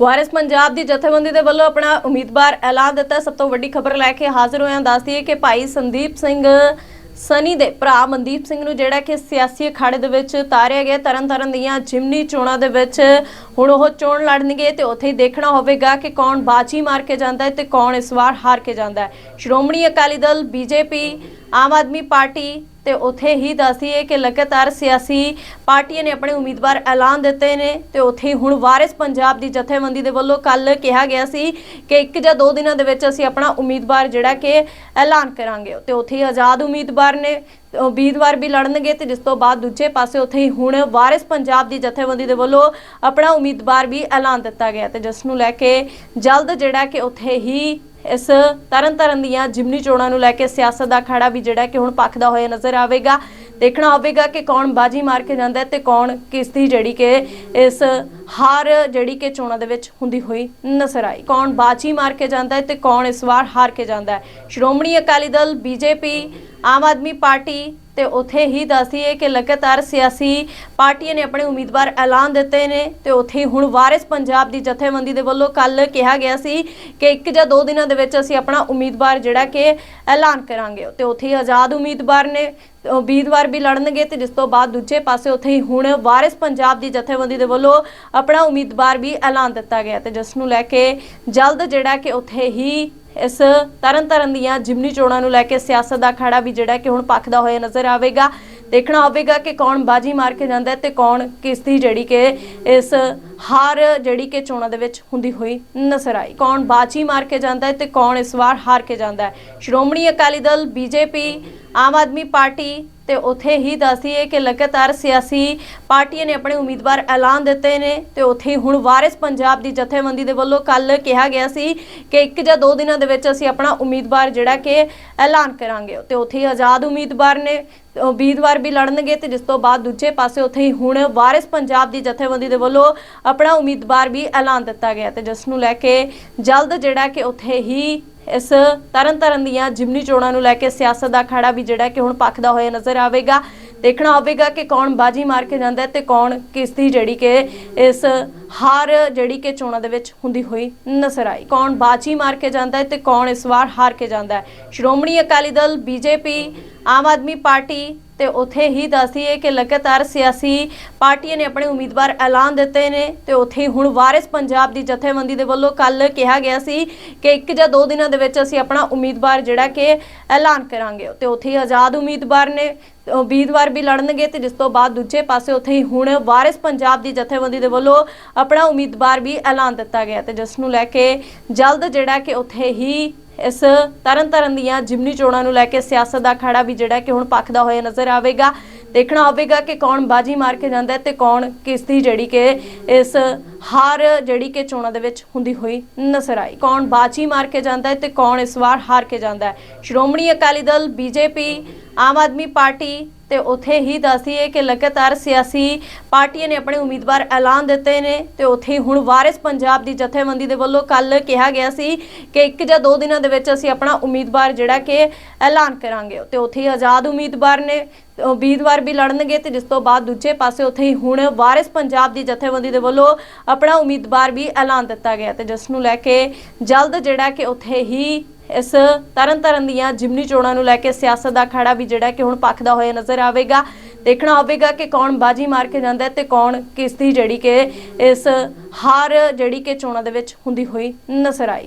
ਵਾਰਿਸ ਪੰਜਾਬ ਦੀ ਜਥੇਬੰਦੀ ਦੇ ਵੱਲੋਂ ਆਪਣਾ ਉਮੀਦਵਾਰ ਐਲਾਨ ਦਿੱਤਾ। ਸਭ ਤੋਂ ਵੱਡੀ ਖਬਰ ਲੈ ਕੇ ਹਾਜ਼ਰ ਹੋਇਆ ਦੱਸਦੀ ਹੈ ਕਿ ਭਾਈ ਸੰਦੀਪ ਸਿੰਘ ਸਨੀ ਦੇ ਭਰਾ ਮਨਦੀਪ ਸਿੰਘ ਨੂੰ ਜਿਹੜਾ ਕਿ ਸਿਆਸੀ ਅਖਾੜੇ ਦੇ ਵਿੱਚ ਤਾਰਿਆ ਗਿਆ। ਤਰਨਤਾਰਨ ਦੀਆਂ ਜਿਮਨੀ ਚੋਣਾਂ ਦੇ ਵਿੱਚ ਹੁਣ ਉਹ ਚੋਣ ਲੜਨਗੇ ਤੇ ਉੱਥੇ ਹੀ ਦੇਖਣਾ ਹੋਵੇਗਾ ਕਿ ਕੌਣ ਬਾਜੀ ਮਾਰ ਕੇ ਜਾਂਦਾ ਹੈ ਤੇ ਕੌਣ ਇਸ ਵਾਰ ਹਾਰ ਕੇ ਜਾਂਦਾ ਹੈ। ਸ਼੍ਰੋਮਣੀ ਅਕਾਲੀ ਦਲ ਬੀਜੇਪੀ ਆਮ ਆਦਮੀ ਪਾਰਟੀ ਤੇ ਉੱਥੇ ਹੀ ਦੱਸਦੀ ਕਿ ਲਗਾਤਾਰ ਸਿਆਸੀ ਪਾਰਟੀਆਂ ਨੇ ਆਪਣੇ ਉਮੀਦਵਾਰ ਐਲਾਨ ਦਿੱਤੇ ਨੇ ਤੇ ਉੱਥੇ ਹੀ ਹੁਣ ਵਾਰਿਸ ਪੰਜਾਬ ਦੀ ਜਥੇਬੰਦੀ ਦੇ ਵੱਲੋਂ ਕੱਲ ਕਿਹਾ ਗਿਆ ਸੀ ਕਿ ਇੱਕ ਜਾਂ ਦੋ ਦਿਨਾਂ ਦੇ ਵਿੱਚ ਅਸੀਂ ਆਪਣਾ ਉਮੀਦਵਾਰ ਜਿਹੜਾ ਕਿ ਐਲਾਨ ਕਰਾਂਗੇ। ਤੇ ਉੱਥੇ ਹੀ ਆਜ਼ਾਦ ਉਮੀਦਵਾਰ ਨੇ ਉਮੀਦਵਾਰ ਵੀ ਲੜਨਗੇ ਤੇ ਜਿਸ ਤੋਂ ਬਾਅਦ ਦੂਜੇ ਪਾਸੇ ਉੱਥੇ ਹੀ ਹੁਣ ਵਾਰਿਸ ਪੰਜਾਬ ਦੀ ਜਥੇਬੰਦੀ ਦੇ ਵੱਲੋਂ ਆਪਣਾ ਉਮੀਦਵਾਰ ਵੀ ਐਲਾਨ ਦਿੱਤਾ ਗਿਆ ਤੇ ਜਿਸ ਨੂੰ ਲੈ ਕੇ ਜਲਦ ਜਿਹੜਾ ਕਿ ਉੱਥੇ ਹੀ ਇਸ ਤਰਨਤਾਰਨ ਦੀਆਂ ਜਿਮਨੀ ਚੋਣਾਂ ਨੂੰ ਲੈ ਕੇ ਸਿਆਸਤ ਦਾ ਖੜਾ ਵੀ ਜਿਹੜਾ ਕਿ ਹੁਣ ਪੱਖਦਾ ਹੋਇਆ ਨਜ਼ਰ ਆਵੇਗਾ। ਦੇਖਣਾ ਹੋਵੇਗਾ ਕਿ ਕੌਣ ਬਾਜੀ ਮਾਰ ਕੇ ਜਾਂਦਾ ਹੈ ਤੇ ਕੌਣ ਕਿਸ ਦੀ ਜਿਹੜੀ ਕਿ ਇਸ ਹਾਰ ਜਿਹੜੀ ਕਿ ਚੋਣਾਂ ਦੇ ਵਿੱਚ ਹੁੰਦੀ ਹੋਈ ਨਜ਼ਰ ਆਈ। ਕੌਣ ਬਾਜੀ ਮਾਰ ਕੇ ਜਾਂਦਾ ਹੈ ਤੇ ਕੌਣ ਇਸ ਵਾਰ ਹਾਰ ਕੇ ਜਾਂਦਾ ਹੈ। ਸ਼੍ਰੋਮਣੀ ਅਕਾਲੀ ਦਲ, ਬੀਜੇਪੀ, ਆਮ ਆਦਮੀ ਪਾਰਟੀ ਤੇ ਉੱਥੇ ਹੀ ਦੱਸਦੀ ਕਿ ਲਗਾਤਾਰ ਸਿਆਸੀ ਪਾਰਟੀਆਂ ਨੇ ਆਪਣੇ ਉਮੀਦਵਾਰ ਐਲਾਨ ਦਿੱਤੇ ਨੇ ਤੇ ਉੱਥੇ ਹੀ ਹੁਣ ਵਾਰਿਸ ਪੰਜਾਬ ਦੀ ਜਥੇਬੰਦੀ ਦੇ ਵੱਲੋਂ ਕੱਲ ਕਿਹਾ ਗਿਆ ਸੀ ਕਿ ਇੱਕ ਜਾਂ ਦੋ ਦਿਨਾਂ ਦੇ ਵਿੱਚ ਅਸੀਂ ਆਪਣਾ ਉਮੀਦਵਾਰ ਜਿਹੜਾ ਕਿ ਐਲਾਨ ਕਰਾਂਗੇ। ਤੇ ਉੱਥੇ ਹੀ ਆਜ਼ਾਦ ਉਮੀਦਵਾਰ ਨੇ ਉਮੀਦਵਾਰ ਵੀ ਲੜਨਗੇ ਤੇ ਜਿਸ ਤੋਂ ਬਾਅਦ ਦੂਜੇ ਪਾਸੇ ਉੱਥੇ ਹੀ ਹੁਣ ਵਾਰਿਸ ਪੰਜਾਬ ਦੀ ਜਥੇਬੰਦੀ ਦੇ ਵੱਲੋਂ ਆਪਣਾ ਉਮੀਦਵਾਰ ਵੀ ਐਲਾਨ ਦਿੱਤਾ ਗਿਆ ਤੇ ਜਿਸ ਨੂੰ ਲੈ ਕੇ ਜਲਦ ਜਿਹੜਾ ਕਿ ਉੱਥੇ ਹੀ ਇਸ ਤਰਨ ਤਰਨਤਾਰਨ ਦੀਆਂ ਜਿਮਨੀ ਚੋਣਾਂ ਨੂੰ ਲੈ ਕੇ ਸਿਆਸਤ ਦਾ ਖੜਾ ਵੀ ਜਿਹੜਾ ਕਿ ਹੁਣ ਪੱਖਦਾ ਹੋਇਆ ਨਜ਼ਰ ਆਵੇਗਾ। ਦੇਖਣਾ ਹੋਵੇਗਾ ਕਿ ਕੌਣ ਬਾਜੀ ਮਾਰ ਕੇ ਜਾਂਦਾ ਹੈ ਤੇ ਕੌਣ ਕਿਸ ਦੀ ਜਿਹੜੀ ਕਿ ਇਸ ਹਾਰ ਜਿਹੜੀ ਕਿ ਚੋਣਾਂ ਦੇ ਵਿੱਚ ਹੁੰਦੀ ਹੋਈ ਨਜ਼ਰ ਆਈ। ਕੌਣ ਬਾਜੀ ਮਾਰ ਕੇ ਜਾਂਦਾ ਹੈ ਤੇ ਕੌਣ ਇਸ ਵਾਰ ਹਾਰ ਕੇ ਜਾਂਦਾ ਹੈ? ਸ਼੍ਰੋਮਣੀ ਅਕਾਲੀ ਦਲ, ਬੀਜੇਪੀ, ਆਮ ਆਦਮੀ ਪਾਰਟੀ ਤੇ ਉੱਥੇ ਹੀ ਦੱਸਦੀ ਕਿ ਲਗਾਤਾਰ ਸਿਆਸੀ ਪਾਰਟੀਆਂ ਨੇ ਆਪਣੇ ਉਮੀਦਵਾਰ ਐਲਾਨ ਦਿੱਤੇ ਨੇ ਤੇ ਉੱਥੇ ਹੀ ਹੁਣ ਵਾਰਿਸ ਪੰਜਾਬ ਦੀ ਜਥੇਬੰਦੀ ਦੇ ਵੱਲੋਂ ਕੱਲ ਕਿਹਾ ਗਿਆ ਸੀ ਕਿ ਇੱਕ ਜਾਂ ਦੋ ਦਿਨਾਂ ਦੇ ਵਿੱਚ ਅਸੀਂ ਆਪਣਾ ਉਮੀਦਵਾਰ ਜਿਹੜਾ ਕਿ ਐਲਾਨ ਕਰਾਂਗੇ। ਤੇ ਉੱਥੇ ਹੀ ਆਜ਼ਾਦ ਉਮੀਦਵਾਰ ਨੇ ਉਮੀਦਵਾਰ ਵੀ ਲੜਨਗੇ ਤੇ ਜਿਸ ਤੋਂ ਬਾਅਦ ਦੂਜੇ ਪਾਸੇ ਉੱਥੇ ਹੀ ਹੁਣ ਵਾਰਿਸ ਪੰਜਾਬ ਦੀ ਜਥੇਬੰਦੀ ਦੇ ਵੱਲੋਂ ਆਪਣਾ ਉਮੀਦਵਾਰ ਵੀ ਐਲਾਨ ਦਿੱਤਾ ਗਿਆ ਤੇ ਜਿਸ ਨੂੰ ਲੈ ਕੇ ਜਲਦ ਜਿਹੜਾ ਕਿ ਉੱਥੇ ਹੀ ਇਸ ਤਰਨ ਤਰਨਤਾਰਨ ਦੀਆਂ ਜਿਮਨੀ ਚੋਣਾਂ ਨੂੰ ਲੈ ਕੇ ਸਿਆਸਤ ਦਾ ਖੜਾ ਵੀ ਜਿਹੜਾ ਕਿ ਹੁਣ ਪੱਖਦਾ ਹੋਇਆ ਨਜ਼ਰ ਆਵੇਗਾ। ਦੇਖਣਾ ਹੋਵੇਗਾ ਕਿ ਕੌਣ ਬਾਜੀ ਮਾਰ ਕੇ ਜਾਂਦਾ ਹੈ ਤੇ ਕੌਣ ਕਿਸ ਦੀ ਜਿਹੜੀ ਕਿ ਇਸ ਹਾਰ ਜਿਹੜੀ ਕਿ ਚੋਣਾਂ ਦੇ ਵਿੱਚ ਹੁੰਦੀ ਹੋਈ ਨਜ਼ਰ ਆਈ। ਕੌਣ ਬਾਜੀ ਮਾਰ ਕੇ ਜਾਂਦਾ ਹੈ ਤੇ ਕੌਣ ਇਸ ਵਾਰ ਹਾਰ ਕੇ ਜਾਂਦਾ ਹੈ। ਸ਼੍ਰੋਮਣੀ ਅਕਾਲੀ ਦਲ, ਬੀਜੇਪੀ ਆਮ ਆਦਮੀ ਪਾਰਟੀ ਤੇ ਉੱਥੇ ਹੀ ਦੱਸਦੀ ਹੈ ਕਿ ਲਗਾਤਾਰ ਸਿਆਸੀ ਪਾਰਟੀਆਂ ਨੇ ਆਪਣੇ ਉਮੀਦਵਾਰ ਐਲਾਨ ਦਿੱਤੇ ਨੇ ਤੇ ਉੱਥੇ ਹੀ ਹੁਣ ਵਾਰਿਸ ਪੰਜਾਬ ਦੀ ਜਥੇਬੰਦੀ ਦੇ ਵੱਲੋਂ ਕੱਲ ਕਿਹਾ ਗਿਆ ਸੀ ਕਿ ਇੱਕ ਜਾਂ ਦੋ ਦਿਨਾਂ ਦੇ ਵਿੱਚ ਅਸੀਂ ਆਪਣਾ ਉਮੀਦਵਾਰ ਜਿਹੜਾ ਕਿ ਐਲਾਨ ਕਰਾਂਗੇ। ਤੇ ਉੱਥੇ ਹੀ ਆਜ਼ਾਦ ਉਮੀਦਵਾਰ ਨੇ ਉਮੀਦਵਾਰ ਵੀ ਲੜਨਗੇ ਤੇ ਜਿਸ ਤੋਂ ਬਾਅਦ ਦੂਜੇ ਪਾਸੇ ਉੱਥੇ ਹੀ ਹੁਣ ਵਾਰਿਸ ਪੰਜਾਬ ਦੀ ਜਥੇਬੰਦੀ ਦੇ ਵੱਲੋਂ ਆਪਣਾ ਉਮੀਦਵਾਰ ਵੀ ਐਲਾਨ ਦਿੱਤਾ ਗਿਆ ਤੇ ਜਿਸ ਨੂੰ ਲੈ ਕੇ ਜਲਦ ਜਿਹੜਾ ਕਿ ਉੱਥੇ ਹੀ ਇਸ ਤਰਨ ਤਰਨਤਾਰਨ ਦੀਆਂ ਜਿਮਨੀ ਚੋਣਾਂ ਨੂੰ ਲੈ ਕੇ ਸਿਆਸਤ ਦਾ ਖੜਾ ਵੀ ਜਿਹੜਾ ਕਿ ਹੁਣ ਪੱਖਦਾ ਹੋਇਆ ਨਜ਼ਰ ਆਵੇਗਾ। ਦੇਖਣਾ ਹੋਵੇਗਾ ਕਿ ਕੌਣ ਬਾਜੀ ਮਾਰ ਕੇ ਜਾਂਦਾ ਹੈ ਤੇ ਕੌਣ ਕਿਸ ਦੀ ਜਿਹੜੀ ਕਿ ਇਸ ਹਾਰ ਜਿਹੜੀ ਕਿ ਚੋਣਾਂ ਦੇ ਵਿੱਚ ਹੁੰਦੀ ਹੋਈ ਨਜ਼ਰ ਆਈ। ਕੌਣ ਬਾਜੀ ਮਾਰ ਕੇ ਜਾਂਦਾ ਹੈ ਤੇ ਕੌਣ ਇਸ ਵਾਰ ਹਾਰ ਕੇ ਜਾਂਦਾ ਹੈ। ਸ਼੍ਰੋਮਣੀ ਅਕਾਲੀ ਦਲ, ਬੀਜੇਪੀ, ਆਮ ਆਦਮੀ ਪਾਰਟੀ ਤੇ ਉੱਥੇ ਹੀ ਦੱਸਦੀ ਕਿ ਲਗਾਤਾਰ ਸਿਆਸੀ ਪਾਰਟੀਆਂ ਨੇ ਆਪਣੇ ਉਮੀਦਵਾਰ ਐਲਾਨ ਦਿੱਤੇ ਨੇ ਤੇ ਉੱਥੇ ਹੀ ਹੁਣ ਵਾਰਿਸ ਪੰਜਾਬ ਦੀ ਜਥੇਬੰਦੀ ਦੇ ਵੱਲੋਂ ਕੱਲ ਕਿਹਾ ਗਿਆ ਸੀ ਕਿ ਇੱਕ ਜਾਂ ਦੋ ਦਿਨਾਂ ਦੇ ਵਿੱਚ ਅਸੀਂ ਆਪਣਾ ਉਮੀਦਵਾਰ ਜਿਹੜਾ ਕਿ ਐਲਾਨ ਕਰਾਂਗੇ। ਤੇ ਉੱਥੇ ਹੀ ਆਜ਼ਾਦ ਉਮੀਦਵਾਰ ਨੇ, ਉਮੀਦਵਾਰ ਵੀ ਲੜਨਗੇ ਤੇ ਜਿਸ ਤੋਂ ਬਾਅਦ ਦੂਜੇ ਪਾਸੇ ਉੱਥੇ ਹੀ ਹੁਣ ਵਾਰਿਸ ਪੰਜਾਬ ਦੀ ਜਥੇਬੰਦੀ ਦੇ ਵੱਲੋਂ ਆਪਣਾ ਉਮੀਦਵਾਰ ਵੀ ਐਲਾਨ ਦਿੱਤਾ ਗਿਆ ਤੇ ਜਿਸ ਨੂੰ ਲੈ ਕੇ ਜਲਦ ਜਿਹੜਾ ਕਿ ਉੱਥੇ ਹੀ ਇਸ ਤਰਨ ਤਰਨਤਾਰਨ ਦੀਆਂ ਜਿਮਨੀ ਚੋਣਾਂ ਨੂੰ ਲੈ ਕੇ ਸਿਆਸਤ ਦਾ ਖੜਾ ਵੀ ਜਿਹੜਾ ਕਿ ਹੁਣ ਪੱਖਦਾ ਹੋਇਆ ਨਜ਼ਰ ਆਵੇਗਾ। ਦੇਖਣਾ ਹੋਵੇਗਾ ਕਿ ਕੌਣ ਬਾਜੀ ਮਾਰ ਕੇ ਜਾਂਦਾ ਹੈ ਤੇ ਕੌਣ ਕਿਸ ਦੀ ਜਿਹੜੀ ਕਿ ਇਸ ਹਾਰ ਜਿਹੜੀ ਕਿ ਚੋਣਾਂ ਦੇ ਵਿੱਚ ਹੁੰਦੀ ਹੋਈ ਨਜ਼ਰ ਆਈ